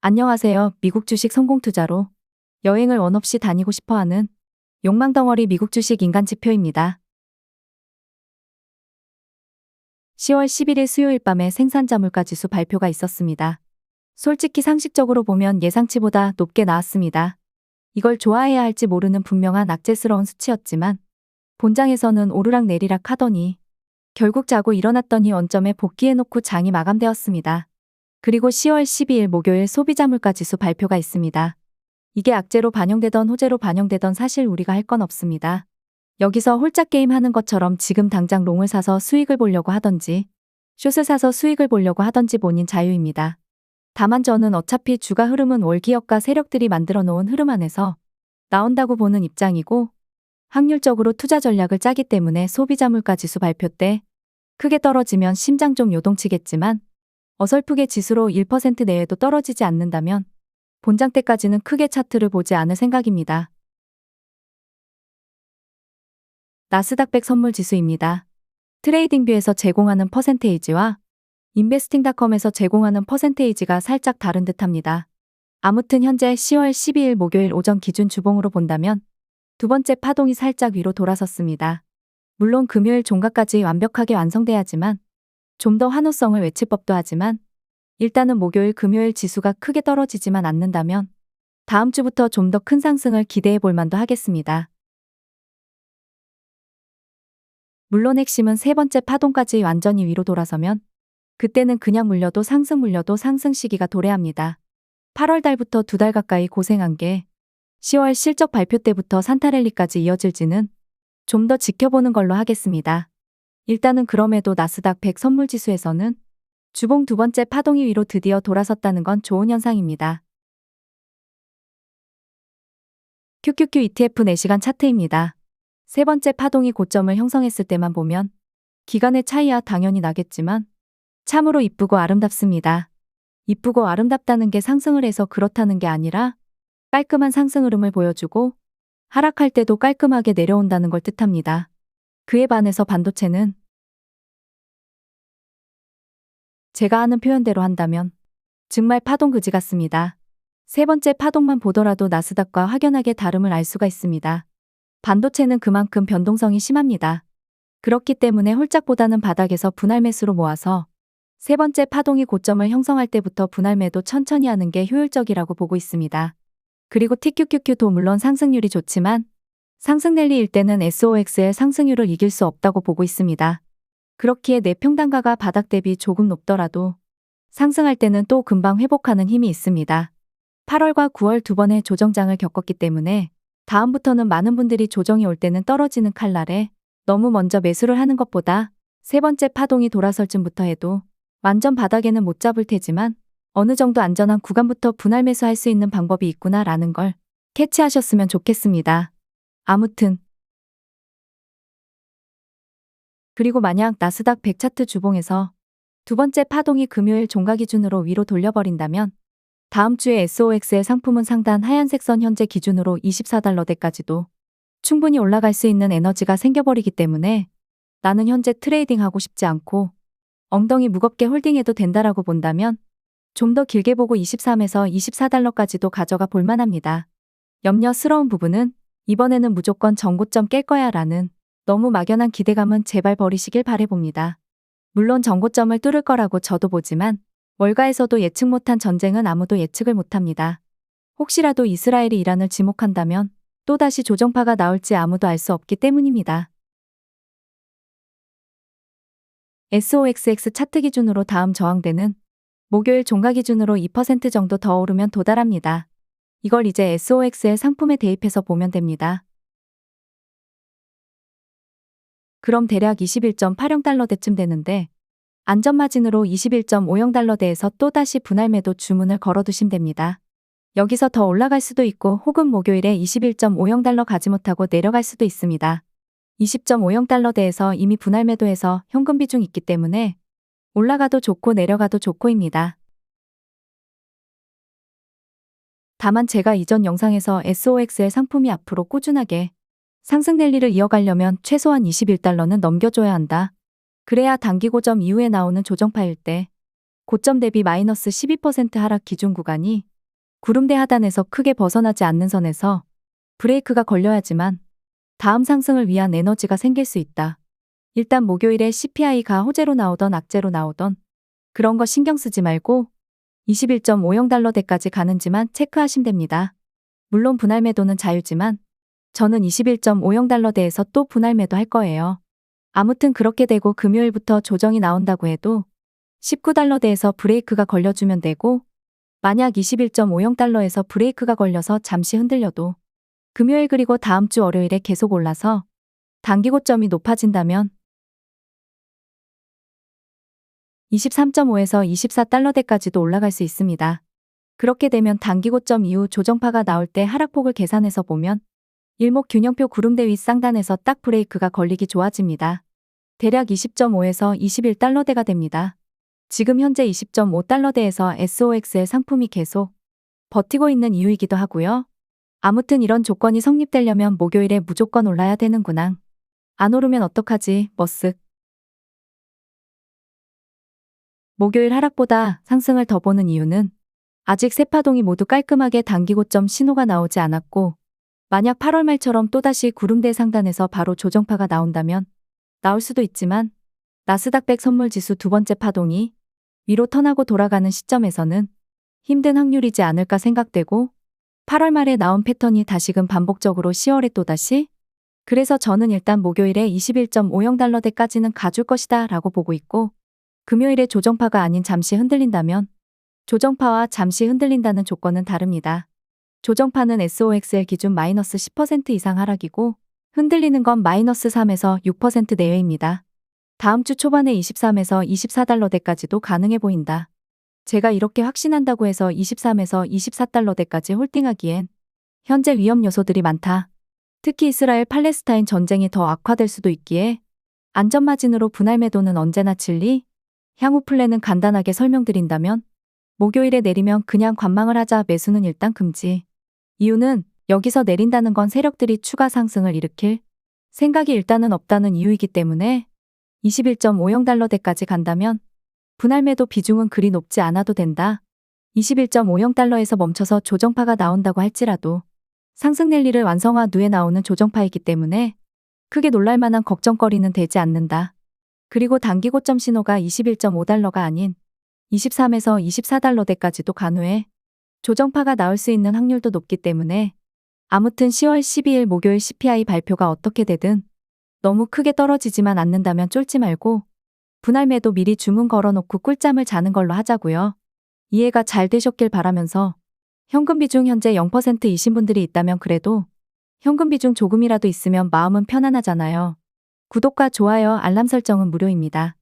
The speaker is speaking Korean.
안녕하세요. 미국 주식 성공 투자로 여행을 원 없이 다니고 싶어 하는 욕망 덩어리 미국 주식 인간 지표입니다. 10월 11일 수요일 밤에 생산자 물가 지수 발표가 있었습니다. 솔직히 상식적으로 보면 예상치보다 높게 나왔습니다. 이걸 좋아해야 할지 모르는 분명한 악재스러운 수치였지만 본장에서는 오르락 내리락 하더니 결국 자고 일어났더니 원점에 복귀해놓고 장이 마감되었습니다. 그리고 10월 12일 목요일 소비자 물가 지수 발표가 있습니다. 이게 악재로 반영되던 호재로 반영되던 사실 우리가 할 건 없습니다. 여기서 홀짝 게임 하는 것처럼 지금 당장 롱을 사서 수익을 보려고 하던지 숏을 사서 수익을 보려고 하던지 본인 자유입니다. 다만 저는 어차피 주가 흐름은 월기업과 세력들이 만들어 놓은 흐름 안에서 나온다고 보는 입장이고 확률적으로 투자 전략을 짜기 때문에 소비자 물가 지수 발표 때 크게 떨어지면 심장 좀 요동치겠지만 어설프게 지수로 1% 내외도 떨어지지 않는다면 본장 때까지는 크게 차트를 보지 않을 생각입니다. 나스닥 100 선물 지수입니다. 트레이딩뷰에서 제공하는 퍼센테이지와 인베스팅닷컴에서 제공하는 퍼센테이지가 살짝 다른 듯합니다. 아무튼 현재 10월 12일 목요일 오전 기준 주봉으로 본다면 두 번째 파동이 살짝 위로 돌아섰습니다. 물론 금요일 종가까지 완벽하게 완성돼야지만 좀 더 환호성을 외칠 법도 하지만 일단은 목요일 금요일 지수가 크게 떨어지지만 않는다면 다음 주부터 좀 더 큰 상승을 기대해 볼 만도 하겠습니다. 물론 핵심은 세 번째 파동까지 완전히 위로 돌아서면 그때는 그냥 물려도 상승 물려도 상승 시기가 도래합니다. 8월 달부터 두 달 가까이 고생한 게 10월 실적 발표 때부터 산타랠리까지 이어질지는 좀 더 지켜보는 걸로 하겠습니다. 일단은 그럼에도 나스닥 100 선물 지수에서는 주봉 두 번째 파동이 위로 드디어 돌아섰다는 건 좋은 현상입니다. QQQ ETF 4시간 차트입니다. 세 번째 파동이 고점을 형성했을 때만 보면 기간의 차이야 당연히 나겠지만 참으로 이쁘고 아름답습니다. 이쁘고 아름답다는 게 상승을 해서 그렇다는 게 아니라 깔끔한 상승 흐름을 보여주고 하락할 때도 깔끔하게 내려온다는 걸 뜻합니다. 그에 반해서 반도체는 제가 하는 표현대로 한다면 정말 파동 그지 같습니다. 세 번째 파동만 보더라도 나스닥과 확연하게 다름을 알 수가 있습니다. 반도체는 그만큼 변동성이 심합니다. 그렇기 때문에 홀짝보다는 바닥에서 분할 매수로 모아서 세 번째 파동이 고점을 형성할 때부터 분할 매도 천천히 하는 게 효율적이라고 보고 있습니다. 그리고 TQQQ도 물론 상승률이 좋지만 상승 랠리일 때는 SOX의 상승률을 이길 수 없다고 보고 있습니다. 그렇기에 내 평단가가 바닥 대비 조금 높더라도 상승할 때는 또 금방 회복하는 힘이 있습니다. 8월과 9월 두 번의 조정장을 겪었기 때문에 다음부터는 많은 분들이 조정이 올 때는 떨어지는 칼날에 너무 먼저 매수를 하는 것보다 세 번째 파동이 돌아설 쯤부터 해도 완전 바닥에는 못 잡을 테지만 어느 정도 안전한 구간부터 분할 매수할 수 있는 방법이 있구나라는 걸 캐치하셨으면 좋겠습니다. 아무튼 그리고 만약 나스닥 100 차트 주봉에서 두 번째 파동이 금요일 종가 기준으로 위로 돌려버린다면 다음 주에 SOX의 상품은 상단 하얀색 선 현재 기준으로 24달러대까지도 충분히 올라갈 수 있는 에너지가 생겨버리기 때문에 나는 현재 트레이딩 하고 싶지 않고 엉덩이 무겁게 홀딩해도 된다라고 본다면 좀 더 길게 보고 23에서 24달러까지도 가져가 볼 만합니다. 염려스러운 부분은 이번에는 무조건 정고점 깰 거야 라는 너무 막연한 기대감은 제발 버리시길 바래봅니다. 물론 정고점을 뚫을 거라고 저도 보지만 월가에서도 예측 못한 전쟁은 아무도 예측을 못합니다. 혹시라도 이스라엘이 이란을 지목한다면 또다시 조정파가 나올지 아무도 알 수 없기 때문입니다. SOXX 차트 기준으로 다음 저항대는 목요일 종가 기준으로 2% 정도 더 오르면 도달합니다. 이걸 이제 SOX의 상품에 대입해서 보면 됩니다. 그럼 대략 21.80달러대쯤 되는데 안전마진으로 21.50달러대에서 또다시 분할 매도 주문을 걸어두시면 됩니다. 여기서 더 올라갈 수도 있고 혹은 목요일에 21.50달러 가지 못하고 내려갈 수도 있습니다. 20.50달러대에서 이미 분할 매도해서 현금 비중 있기 때문에 올라가도 좋고 내려가도 좋고입니다. 다만 제가 이전 영상에서 SOX의 상품이 앞으로 꾸준하게 상승 랠리를 이어가려면 최소한 21달러는 넘겨줘야 한다. 그래야 단기 고점 이후에 나오는 조정파일 때 고점 대비 마이너스 12% 하락 기준 구간이 구름대 하단에서 크게 벗어나지 않는 선에서 브레이크가 걸려야지만 다음 상승을 위한 에너지가 생길 수 있다. 일단 목요일에 CPI가 호재로 나오던 악재로 나오던 그런 거 신경 쓰지 말고 21.50달러대까지 가는지만 체크하시면 됩니다. 물론 분할 매도는 자유지만 저는 21.50달러대에서 또 분할 매도 할 거예요. 아무튼 그렇게 되고 금요일부터 조정이 나온다고 해도 19달러대에서 브레이크가 걸려주면 되고 만약 21.50달러에서 브레이크가 걸려서 잠시 흔들려도 금요일 그리고 다음 주 월요일에 계속 올라서 단기 고점이 높아진다면 23.5에서 24달러대까지도 올라갈 수 있습니다. 그렇게 되면 단기 고점 이후 조정파가 나올 때 하락폭을 계산해서 보면 일목균형표 구름대 윗 상단에서 딱 브레이크가 걸리기 좋아집니다. 대략 20.5에서 21달러대가 됩니다. 지금 현재 20.5달러대에서 SOX의 상품이 계속 버티고 있는 이유이기도 하고요. 아무튼 이런 조건이 성립되려면 목요일에 무조건 올라야 되는구나. 안 오르면 어떡하지, 머쓱. 목요일 하락보다 상승을 더 보는 이유는 아직 세 파동이 모두 깔끔하게 단기 고점 신호가 나오지 않았고 만약 8월 말처럼 또다시 구름대 상단에서 바로 조정파가 나온다면 나올 수도 있지만 나스닥 100 선물 지수 두 번째 파동이 위로 턴하고 돌아가는 시점에서는 힘든 확률이지 않을까 생각되고 8월 말에 나온 패턴이 다시금 반복적으로 10월에 또다시 그래서 저는 일단 목요일에 21.50달러대까지는 가줄 것이다 라고 보고 있고 금요일에 조정파가 아닌 잠시 흔들린다면 조정파와 잠시 흔들린다는 조건은 다릅니다. 조정파는 SOXL 기준 마이너스 10% 이상 하락이고 흔들리는 건 마이너스 3에서 6% 내외입니다. 다음 주 초반에 23에서 24달러대까지도 가능해 보인다. 제가 이렇게 확신한다고 해서 23에서 24달러대까지 홀딩하기엔 현재 위험 요소들이 많다. 특히 이스라엘 팔레스타인 전쟁이 더 악화될 수도 있기에 안전마진으로 분할 매도는 언제나 진리, 향후 플랜은 간단하게 설명드린다면 목요일에 내리면 그냥 관망을 하자 매수는 일단 금지. 이유는 여기서 내린다는 건 세력들이 추가 상승을 일으킬 생각이 일단은 없다는 이유이기 때문에 21.50달러대까지 간다면 분할 매도 비중은 그리 높지 않아도 된다. 21.50달러에서 멈춰서 조정파가 나온다고 할지라도 상승 랠리를 완성화 누에 나오는 조정파이기 때문에 크게 놀랄 만한 걱정거리는 되지 않는다. 그리고 단기 고점 신호가 21.5달러가 아닌 23에서 24달러대까지도 간후해 조정파가 나올 수 있는 확률도 높기 때문에 아무튼 10월 12일 목요일 CPI 발표가 어떻게 되든 너무 크게 떨어지지만 않는다면 쫄지 말고 분할 매도 미리 주문 걸어놓고 꿀잠을 자는 걸로 하자고요. 이해가 잘 되셨길 바라면서 현금 비중 현재 0%이신 분들이 있다면 그래도 현금 비중 조금이라도 있으면 마음은 편안하잖아요. 구독과 좋아요, 알람 설정은 무료입니다.